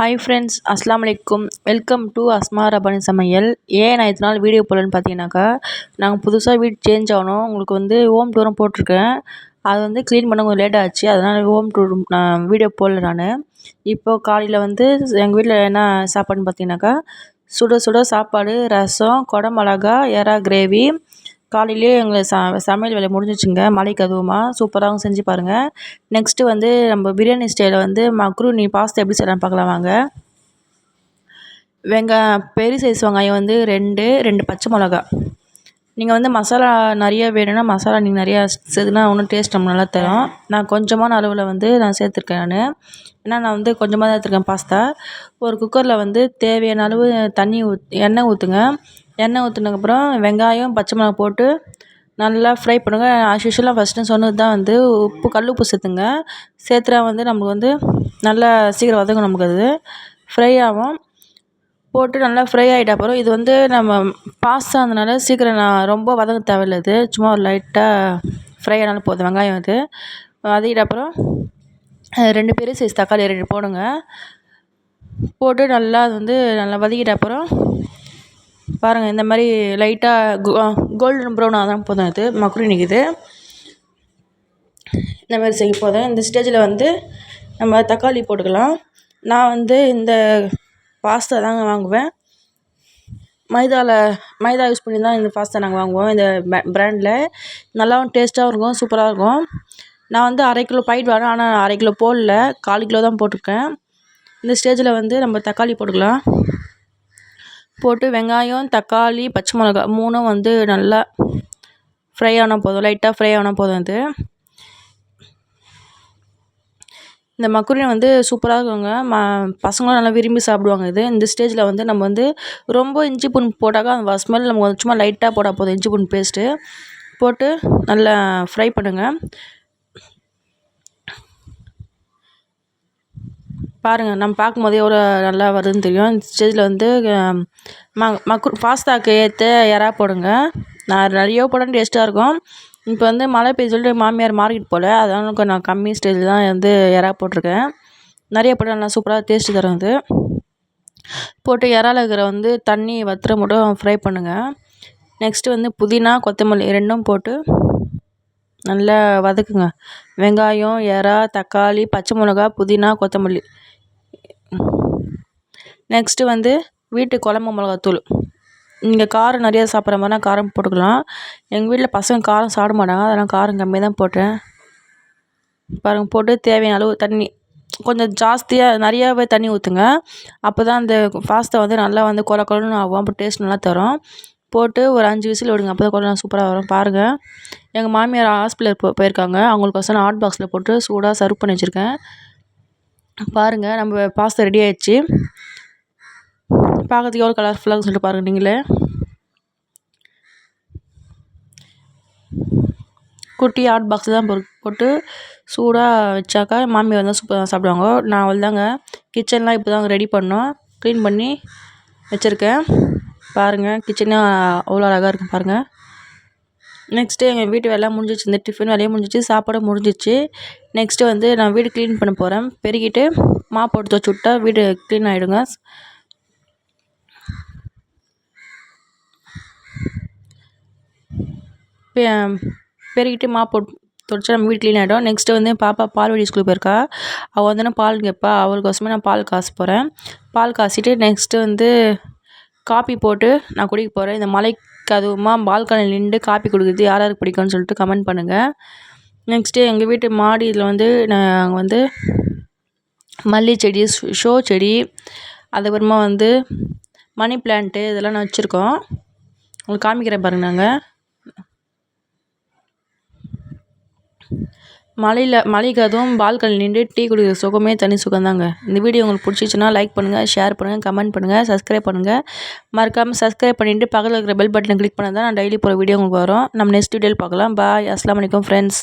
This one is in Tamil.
ஹாய் ஃப்ரெண்ட்ஸ் அஸ்லாம் வலைக்கும் வெல்கம் டு அஸ்மா ரபானி சமையல் ஏன் நான் இத்தனை நாள் வீடியோ போடலன்னு பார்த்தீங்கன்னாக்கா நாங்கள் புதுசாக வீடு சேஞ்ச் ஆகணும் உங்களுக்கு வந்து ஹோம் டூரும் போட்டிருக்கேன். அது வந்து க்ளீன் பண்ண கொஞ்சம் லேட் ஆச்சு. அதனால் ஹோம் டூர் நான் வீடியோ போடல நான். இப்போது காலையில் வந்து எங்கள் வீட்டில் என்ன சாப்பாடுன்னு பார்த்தீங்கன்னாக்கா சுட சுட சாப்பாடு ரசம் கொடை மிளகா எறா கிரேவி காலையிலேயே எங்களை ச சமையல் வேலை முடிஞ்சிச்சுங்க. மலைக்கு அதுவுமா சூப்பராகவும் செஞ்சு பாருங்கள் நெக்ஸ்ட்டு வந்து நம்ம பிரியாணி ஸ்டைலில் வந்து மக்ரூனி பாஸ்தா எப்படி செய்யலாம்னு பார்க்கலாம் வாங்க. வெங்காயம் பெரிய சைஸ் வெங்காயம் வந்து ரெண்டு ரெண்டு பச்சை மிளகா. நீங்கள் வந்து மசாலா நிறைய வேணும்னா மசாலா நீங்கள் நிறையா சேர்த்துனா இன்னும் டேஸ்ட் நம்ம நல்லா தரும். நான் கொஞ்சமான அளவில் வந்து நான் சேர்த்துருக்கேன் நான். ஏன்னா நான் வந்து கொஞ்சமாக தான் எடுத்துருக்கேன் பாஸ்தா ஒரு குக்கரில் வந்து தேவையான அளவு தண்ணி ஊத் எண்ணெய் ஊற்றுங்க எண்ணெய் ஊற்றினதுக்கப்புறம் வெங்காயம் பச்சை மிளகா போட்டு நல்லா ஃப்ரை பண்ணுங்கள் ஆஸ் யூஷுவலாக ஃபஸ்ட்டு சொன்னது தான் வந்து உப்பு கல் உப்பு சேர்த்துங்க. சேர்த்துனா வந்து நமக்கு வந்து நல்லா சீக்கிரம் வதங்கும் நமக்கு அது. ஃப்ரை ஆகும். போட்டு நல்லா ஃப்ரை ஆகிட்ட அப்புறம் இது வந்து நம்ம பாஸ்தா இருந்தனால சீக்கிரம் நான் ரொம்ப வதங்க தேவையில்லை இது சும்மா ஒரு லைட்டாக ஃப்ரை ஆனாலும் போதும் வெங்காயம் இது வதக்கிட்ட அப்புறம் ரெண்டு பெரிய சைஸ் தக்காளி ரெண்டு போடுங்க. போட்டு நல்லா அது வந்து நல்லா வதக்கிட்ட அப்புறம் பாருங்கள் இந்த மாதிரி லைட்டாக கோல்டன் ப்ரௌன் தான் போதும் இது மக்ருனி இது இந்த மாதிரி செய்ய போதும். இந்த ஸ்டேஜில் வந்து நம்ம தக்காளி போட்டுக்கலாம். நான் வந்து இந்த பாஸ்தா தாங்க வாங்குவேன். மைதாவில் மைதா யூஸ் பண்ணி தான் இந்த பாஸ்தா நாங்கள் வாங்குவோம். இந்த ப்ராண்டில் நல்லாவும் டேஸ்ட்டாகவும் இருக்கும் சூப்பராக இருக்கும். நான் வந்து அரை கிலோ பாக்கெட் வரேன் ஆனால் அரை கிலோ போடல. கால் கிலோ தான் போட்டிருக்கேன். இந்த ஸ்டேஜில் வந்து நம்ம தக்காளி போட்டுக்கலாம். போட்டு வெங்காயம் தக்காளி பச்சை மிளகா மூணும் வந்து நல்லா ஃப்ரை ஆனால் போதும். லைட்டாக ஃப்ரை ஆனால் போதும் அது. இந்த மக்குரினை வந்து சூப்பராக இருக்குங்க. ம பசங்களும் நல்லா விரும்பி சாப்பிடுவாங்க இது. இந்த ஸ்டேஜில் வந்து நம்ம வந்து ரொம்ப இஞ்சி பூண்டு போட்டாக்கா அந்த ஸ்மெல் நமக்கு சும்மா லைட்டாக போட்டால் போதும் இஞ்சி பூண்டு பேஸ்ட்டு போட்டு நல்லா ஃப்ரை பண்ணுங்கள் பாருங்கள் நம்ம பார்க்கும்போதே எவ்வளோ நல்லா வருதுன்னு தெரியும். இந்த ஸ்டேஜில் வந்து ம மக்கு பாஸ்தாவுக்கு ஏற்ற இறா போடுங்க. நான் நிறைய போட டேஸ்ட்டாக இருக்கும். இப்போ வந்து மழை பெய்ய சொல்லிட்டு மாமியார் மார்க்கெட் போல் அதனால் நான் கம்மி ஸ்டேஜில் தான் வந்து இறா போட்டிருக்கேன். நிறைய போட்டு நல்லா சூப்பராக டேஸ்ட்டு தரும் இது. போட்டு இறால இருக்கிற வந்து தண்ணி வத்துற மட்டும் ஃப்ரை பண்ணுங்கள் நெக்ஸ்ட்டு வந்து புதினா கொத்தமல்லி ரெண்டும் போட்டு நல்லா வதக்குங்க. வெங்காயம் இறா தக்காளி பச்சை மிளகா புதினா கொத்தமல்லி. நெக்ஸ்ட்டு வந்து வீட்டு குழம்பு மிளகாத்தூள். நீங்கள் காரம் நிறையா சாப்பிட்ற மாதிரினா காரம் போட்டுக்கலாம். எங்கள் வீட்டில் பசங்க காரம் சாப்பிட மாட்டாங்க. அதனால் காரம் கம்மியாக தான் போட்டேன். பாருங்கள் போட்டு தேவையான அளவு தண்ணி கொஞ்சம் ஜாஸ்தியாக நிறையாவே தண்ணி ஊற்றுங்க அப்போ தான் அந்த பாஸ்தா வந்து நல்லா வந்து கொல கொலன்னு ஆகும். அப்போ டேஸ்ட் நல்லா தரும். போட்டு ஒரு அஞ்சு விசில் விடுங்க. அப்போ தான் கொலை சூப்பராக வரும். பாருங்கள் எங்கள் மாமியார் ஹாஸ்பிட்டல் போ போயிருக்காங்க. அவங்களுக்கோசரம் ஹாட் பாக்ஸில் போட்டு சூடாக சர்வ் பண்ணி வச்சுருக்கேன். பாருங்கள் நம்ம பாஸ்தா ரெடி ஆயிடுச்சு. பார்க்கறதுக்கு எவ்வளோ கலர்ஃபுல்லாக சொல்லிட்டு பாருங்கள் நீங்களே. குட்டி ஹாட் பாக்ஸ் தான் போட்டு சூடாக வச்சாக்கா மாமி வந்தால் சூப்பராக சாப்பிடுவாங்க. நான் வந்தாங்க தாங்க. கிச்சன்லாம் இப்போ தான் ரெடி பண்ணோம். க்ளீன் பண்ணி வச்சுருக்கேன். பாருங்கள் கிச்சனும் அவ்வளோ அழகாக இருக்கும் பாருங்கள் நெக்ஸ்ட்டு எங்கள் வீட்டு வேலை முடிஞ்சிச்சு. இந்த டிஃபன் வேலையும் முடிஞ்சிச்சு. சாப்பாடு முடிஞ்சிச்சு. நெக்ஸ்ட்டு வந்து நான் வீடு க்ளீன் பண்ண போகிறேன் பெருகிட்டு மாப் போட்டு வச்சு விட்டா வீடு க்ளீன் ஆகிடுங்க பெருகிட்டு மாப் போட்டு தொடச்சா நம்ம வீடு க்ளீன் ஆகிடும் நெக்ஸ்ட்டு வந்து பாப்பா பால் வழி ஸ்கூலுக்கு போயிருக்கா. அவள் வந்து பால் கேட்பா அவளுக்கோசமே நான் பால் காசு போகிறேன் பால் காசிட்டு நெக்ஸ்ட்டு வந்து காப்பி போட்டு நான் குடிக்க போகிறேன் இந்த மலைக்கு அதுவுமா பால்கனியில் நின்று காப்பி கொடுக்குறது யார் யாருக்கு பிடிக்கும்னு சொல்லிட்டு கமெண்ட் பண்ணுங்கள் நெக்ஸ்ட்டு எங்கள் வீட்டு மாடியில் வந்து நாங்கள் வந்து மல்லி செடி ஷோ செடி அதுக்கப்புறமா வந்து மணி பிளான்ட்டு இதெல்லாம் நான் வச்சுருக்கோம். உங்களுக்கு காமிக்கிறேன் பாருங்கள் நாங்கள் மலையில் மலைக்கு அதுவும் பால்கனி நின்று டீ குடிக்கிற சுகமே தனி சுகம்தாங்க இந்த வீடியோ உங்களுக்கு பிடிச்சிச்சின்னா லைக் பண்ணுங்கள் ஷேர் பண்ணுங்கள் கமெண்ட் பண்ணுங்கள் சப்ஸ்கிரைப் பண்ணுங்கள் மறக்காமல் சப்ஸ்கிரைப் பண்ணிவிட்டு பக்கத்தில் இருக்கிற பெல் பட்டனை கிளிக் பண்ணால் தான் நான் டெய்லி போகிற வீடியோ உங்களுக்கு வரும். நம்ம நெக்ஸ்ட் வீடியோவில் பார்க்கலாம். பாய் அஸ்லாம் வலைக்கம் ஃப்ரெண்ட்ஸ்